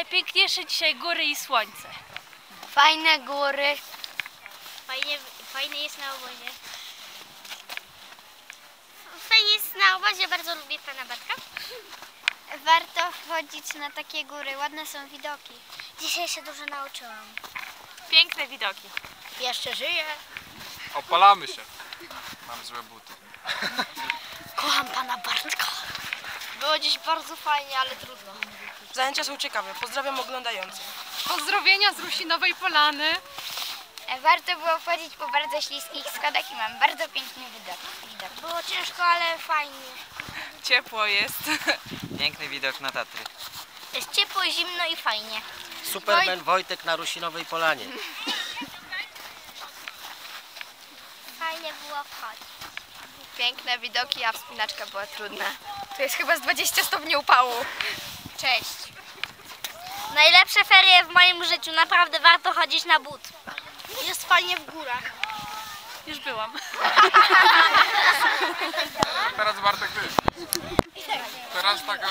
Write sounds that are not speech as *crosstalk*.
Najpiękniejsze dzisiaj góry i słońce. Fajne góry. Fajnie, fajnie jest na obozie. Fajnie jest na obozie, bardzo lubię pana Bartka. *laughs* Warto wchodzić na takie góry, ładne są widoki. Dzisiaj się dużo nauczyłam. Piękne widoki. Jeszcze żyję. Opalamy się. Mam złe buty. Kocham pana Bartka. Było dziś bardzo fajnie, ale trudno. Zajęcia są ciekawe. Pozdrawiam oglądających. Pozdrowienia z Rusinowej Polany. Warto było wchodzić po bardzo śliskich schodach i mam bardzo piękny widok. widok. Było ciężko, ale fajnie. *laughs* Ciepło jest. *laughs* Piękny widok na Tatry. Jest ciepło, zimno i fajnie. Superman Wojtek na Rusinowej Polanie. Fajnie było wchodzić. Piękne widoki, a wspinaczka była trudna. Tu jest chyba z 20 stopni upału. Cześć. Najlepsze ferie w moim życiu. Naprawdę warto chodzić na but. Jest fajnie w górach. Już byłam. Teraz Bartek ty. Teraz taka...